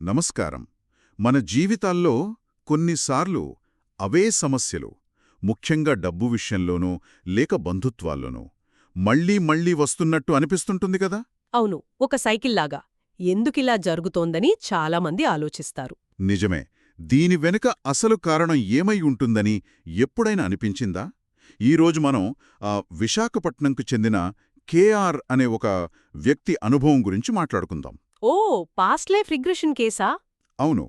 నమస్కారం. మన జీవితాల్లో కొన్నిసార్లు అవే సమస్యలు ముఖ్యంగా డబ్బు విషయంలోనో లేక బంధుత్వాల్లోనో మళ్ళీ మళ్ళీ వస్తున్నట్టు అనిపిస్తుంటుంది కదా? అవును ఒక సైకిల్లాగా ఎందుకిలా జరుగుతోందని చాలామంది ఆలోచిస్తారు. నిజమే. దీని వెనుక అసలు కారణం ఏమై ఉంటుందని ఎప్పుడైనా అనిపించిందా? ఈరోజు మనం ఆ, విశాఖపట్నంకు చెందిన కేఆర్ అనే ఒక వ్యక్తి అనుభవం గురించి మాట్లాడుకుందాం. ఓ పాస్ట్ లైఫ్ రిగ్రెషన్ కేసా? అవును.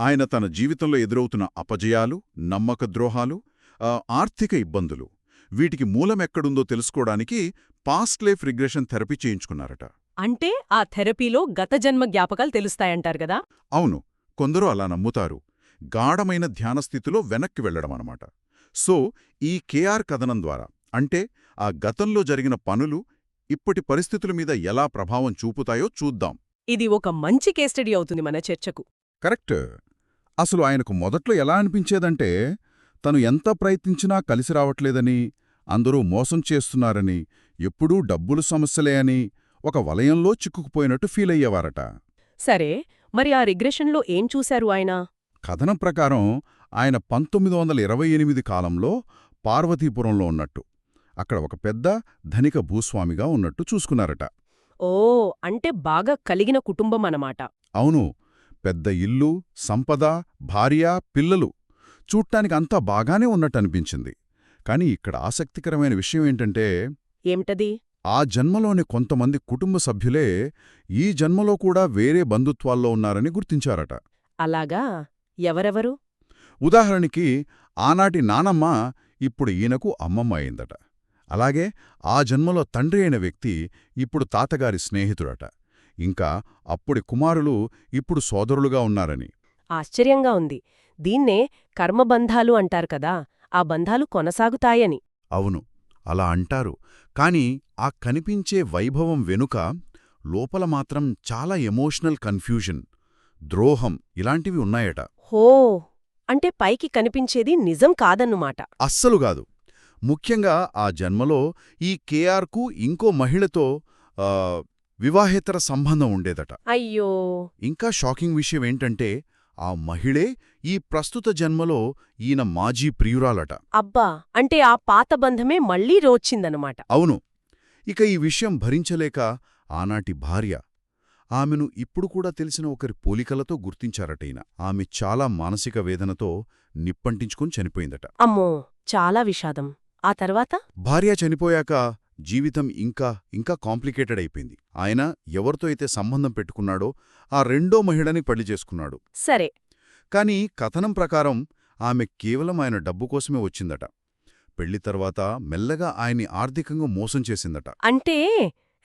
ఆయన తన జీవితంలో ఎదురవుతున్న అపజయాలు నమ్మక ద్రోహాలు ఆర్థిక ఇబ్బందులు. వీటికి మూలమెక్కడుందో తెలుసుకోవడానికి పాస్ట్ లైఫ్ రిగ్రెషన్ థెరపీ చేయించుకున్నారట. అంటే ఆ థెరపీలో గత జన్మ జ్ఞాపకాలు తెలుస్తాయంటారు గదా అవును. కొందరు అలా నమ్ముతారు. గాఢమైన ధ్యానస్థితిలో వెనక్కి వెళ్ళడమన్నమాట సో ఈ కేఆర్ కథనం ద్వారా అంటే ఆ గతంలో జరిగిన పనులు ఇప్పటి పరిస్థితుల మీద ఎలా ప్రభావం చూపుతాయో చూద్దాం. ఇది ఒక మంచి కేస్టడీ అవుతుంది మన చర్చకు. కరెక్ట్. అసలు ఆయనకు మొదట్లో ఎలా అనిపించేదంటే తను ఎంత ప్రయత్నించినా కలిసి రావట్లేదని అందరూ మోసం చేస్తున్నారని ఎప్పుడూ డబ్బులు సమస్యలే అని ఒక వలయంలో చిక్కుకుపోయినట్టు ఫీలయ్యేవారట సరే మరి ఆ రిగ్రెషన్లో ఏం చూశారు ఆయన? కథనం ప్రకారం ఆయన పంతొమ్మిది వందల ఇరవై ఎనిమిది కాలంలో పార్వతీపురంలో ఉన్నట్టు అక్కడ ఒక పెద్ద ధనిక భూస్వామిగా ఉన్నట్టు చూసుకున్నారట. ఓ అంటే బాగా కలిగిన కుటుంబం అన్నమాట అవును. పెద్ద ఇల్లు సంపద భార్య పిల్లలు చూడ్టానికి అంతా బాగానే ఉన్నట్టనిపించింది. కాని ఇక్కడ ఆసక్తికరమైన విషయం ఏంటంటే ఏమిటది? ఆ జన్మలోని కొంతమంది కుటుంబ సభ్యులే ఈ జన్మలో కూడా వేరే బంధుత్వాల్లో ఉన్నారని గుర్తించారట. అలాగా? ఎవరెవరు? ఉదాహరణకి ఆనాటి నానమ్మ ఇప్పుడు ఈయనకు అమ్మమ్మ అయిందట. అలాగే ఆ జన్మలో తండ్రి అయిన వ్యక్తి ఇప్పుడు తాతగారి స్నేహితుడట. ఇంకా అప్పుడి కుమారులు ఇప్పుడు సోదరులుగా ఉన్నారని. ఆశ్చర్యంగా ఉంది. దీన్నే కర్మబంధాలు అంటారు కదా ఆ బంధాలు కొనసాగుతాయని. అవును అలా అంటారు. కాని ఆ కనిపించే వైభవం వెనుక లోపల మాత్రం చాలా ఎమోషనల్ కన్ఫ్యూజన్ ద్రోహం ఇలాంటివి ఉన్నాయట. హో అంటే పైకి కనిపించేది నిజం కాదన్నుమాట. అస్సలు కాదు. ముఖ్యంగా ఆ జన్మలో ఈ కేఆర్కు ఇంకో మహిళతో వివాహేతర సంబంధం ఉండేదట. అయ్యో! ఇంకా షాకింగ్ విషయం ఏంటంటే ఆ మహిళే ఈ ప్రస్తుత జన్మలో ఈయన మాజీ ప్రియురాలట. అబ్బా! అంటే ఆ పాత బంధమే మళ్ళీ రోచ్చిందనమాట అవును. ఇక ఈ విషయం భరించలేక ఆనాటి భార్య ఆమెను ఇప్పుడు కూడా తెలిసిన ఒకరి పోలికలతో గుర్తించారటైన ఆమె చాలా మానసిక వేదనతో నిప్పంటించుకుని చనిపోయిందట. అమ్మో! చాలా విషాదం. ఆ తర్వాత? భార్య చనిపోయాక జీవితం ఇంకా ఇంకా కాంప్లికేటెడ్ అయిపోయింది. ఆయన ఎవరితో అయితే సంబంధం పెట్టుకున్నాడో ఆ రెండో మహిళని పెళ్ళి చేసుకున్నాడు. సరే. కాని కథనం ప్రకారం ఆమె కేవలం ఆయన డబ్బు కోసమే వచ్చిందట. పెళ్ళి తర్వాత మెల్లగా ఆయన్ని ఆర్థికంగా మోసం చేసిందట. అంటే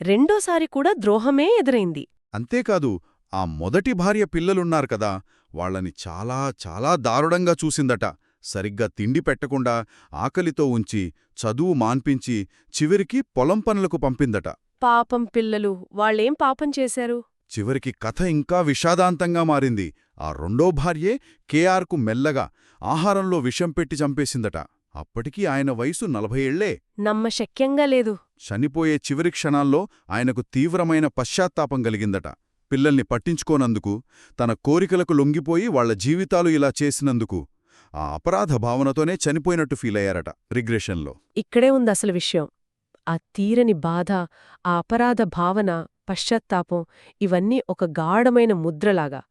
రెండోసారి కూడా ద్రోహమే ఎదురైంది. అంతేకాదు ఆ మొదటి భార్య పిల్లలున్నారు కదా వాళ్ళని చాలా చాలా దారుణంగా చూసిందట. సరిగ్గా తిండి పెట్టకుండా ఆకలితో ఉంచి చదువు మాన్పించి చివరికి పొలం పనులకు పంపిందట. పాపం పిల్లలు వాళ్ళేం పాపం చేశారు? చివరికి కథ ఇంకా విషాదాంతంగా మారింది. ఆ రెండో భార్యే కేఆర్కు మెల్లగా ఆహారంలో విషం పెట్టి చంపేసిందట. అప్పటికీ ఆయన వయసు నలభై ఏళ్ళే. నమ్మశక్యంగా లేదు. చనిపోయే చివరి క్షణాల్లో ఆయనకు తీవ్రమైన పశ్చాత్తాపం కలిగిందట. పిల్లల్ని పట్టించుకోనందుకు తన కోరికలకు లొంగిపోయి వాళ్ళ జీవితాలు ఇలా చేసినందుకు ఆ అపరాధ భావనతోనే చనిపోయినట్టు ఫీలయ్యారట రిగ్రెషన్లో. ఇక్కడే ఉంది అసలు విషయం. ఆ తీరని బాధ ఆ అపరాధ భావన పశ్చాత్తాపం ఇవన్నీ ఒక గాఢమైన ముద్రలాగా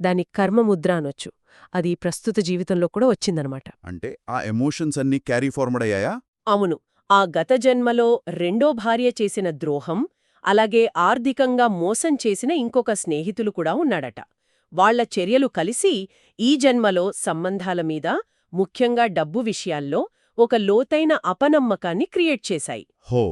దాని కర్మముద్ర అనొచ్చు. అది ప్రస్తుత జీవితంలో కూడా వచ్చిందనమాట. అంటే ఆ ఎమోషన్స్ అన్నీ క్యారీ ఫార్వర్డ్ అయ్యాయా? అవును. ఆ గత జన్మలో రెండో భార్య చేసిన ద్రోహం అలాగే ఆర్థికంగా మోసం చేసిన ఇంకొక స్నేహితులు కూడా ఉన్నాడట. వాళ్ళ చర్యలు కలిసి ఈ జన్మలో సంబంధాల మీద ముఖ్యంగా డబ్బు విషయాల్లో ఒక లోతైన అపనమ్మకాన్ని క్రియేట్ చేశాయి. హో!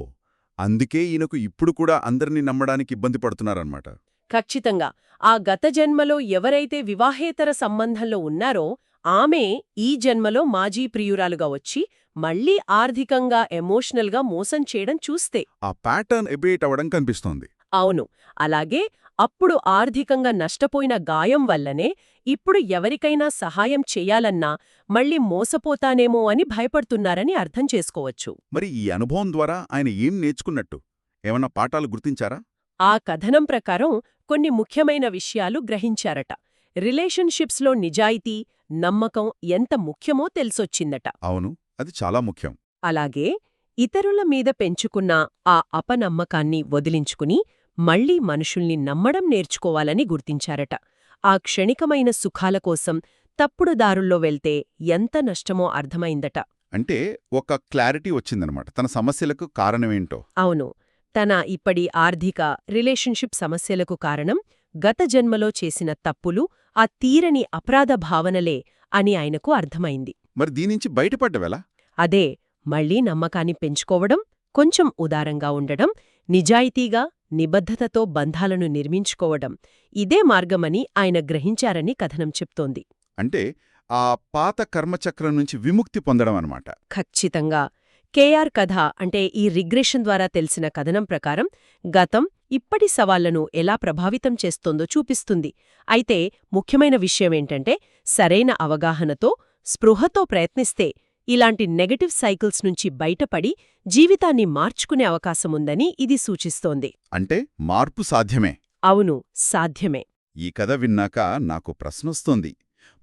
అందుకే ఈయనకు ఇప్పుడు కూడా అందరినీ నమ్మడానికి ఇబ్బంది పడుతున్నారన్నమాట. ఖచ్చితంగా. ఆ గత జన్మలో ఎవరైతే వివాహేతర సంబంధంలో ఉన్నారో ఆమె ఈ జన్మలో మాజీ ప్రియురాలుగా వచ్చి మళ్ళీ ఆర్థికంగా ఎమోషనల్గా మోసం చేయడం చూస్తే. ఆ ప్యాటర్న్ ఎబేట్ అవ్వడం కనిపిస్తోంది. అవును. అలాగే అప్పుడు ఆర్థికంగా నష్టపోయిన గాయం వల్లనే ఇప్పుడు ఎవరికైనా సహాయం చెయ్యాలన్నా మళ్ళీ మోసపోతానేమో అని భయపడుతున్నారని అర్థం చేసుకోవచ్చు. మరి ఈ అనుభవం ద్వారా ఆయన ఏం నేర్చుకున్నట్టు? ఏమన్నా పాఠాలు గుర్తించారా? ఆ కథనం ప్రకారం కొన్ని ముఖ్యమైన విషయాలు గ్రహించారట. రిలేషన్షిప్స్లో నిజాయితీ నమ్మకం ఎంత ముఖ్యమో తెలిసొచ్చిందట. అవును. అది చాలా ముఖ్యం. అలాగే ఇతరుల మీద పెంచుకున్న ఆ అపనమ్మకాన్ని వదిలించుకుని మళ్ళీ మనుషుల్ని నమ్మడం నేర్చుకోవాలని గుర్తించారట. ఆ క్షణికమైన సుఖాల కోసం తప్పుడు దారుల్లో వెళ్తే ఎంత నష్టమో అర్థమైందట. అంటే ఒక క్లారిటీ వచ్చిందనమాట. తన సమస్యలకు కారణమేంటో? అవును. తన ఇప్పటి ఆర్థిక రిలేషన్షిప్ సమస్యలకు కారణం గత జన్మలో చేసిన తప్పులు ఆ తీరని అపరాధ భావనలే అని ఆయనకు అర్థమైంది. మరి దీనించి బయటపడ్డవెలా అదే మళ్ళీ నమ్మకాన్ని పెంచుకోవడం కొంచెం ఉదారంగా ఉండడం నిజాయితీగా నిబద్ధతతో బంధాలను నిర్మించుకోవడం ఇదే మార్గమని ఆయన గ్రహించారని కథనం చెప్తోంది. అంటే ఆ పాత కర్మచక్రం నుంచి విముక్తి పొందడం అనమాట ఖచ్చితంగా. కేఆర్ కథ అంటే ఈ రిగ్రెషన్ ద్వారా తెలిసిన కథనం ప్రకారం గతం ఇప్పటి సవాళ్ళను ఎలా ప్రభావితం చేస్తోందో చూపిస్తుంది. అయితే ముఖ్యమైన విషయమేంటంటే సరైన అవగాహనతో స్పృహతో ప్రయత్నిస్తే ఇలాంటి నెగటివ్ సైకిల్స్ నుంచి బయటపడి జీవితాన్ని మార్చుకునే అవకాశముందని ఇది సూచిస్తోంది. అంటే మార్పు సాధ్యమే. అవును సాధ్యమే. ఈ కథ విన్నాక నాకు ప్రశ్నొస్తోంది.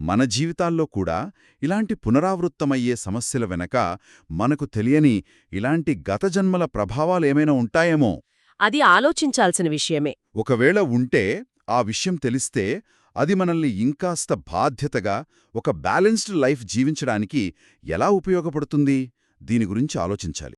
మన జీవితాల్లో కూడా ఇలాంటి పునరావృత్తమయ్యే సమస్యల వెనక మనకు తెలియని ఇలాంటి గత జన్మల ప్రభావాలేమైనా ఉంటాయేమో? అది ఆలోచించాల్సిన విషయమే. ఒకవేళ ఉంటే ఆ విషయం తెలిస్తే అది మనల్ని ఇంకాస్త బాధ్యతగా ఒక బ్యాలెన్స్డ్ లైఫ్ జీవించడానికి ఎలా ఉపయోగపడుతుంది? దీని గురించి ఆలోచించాలి.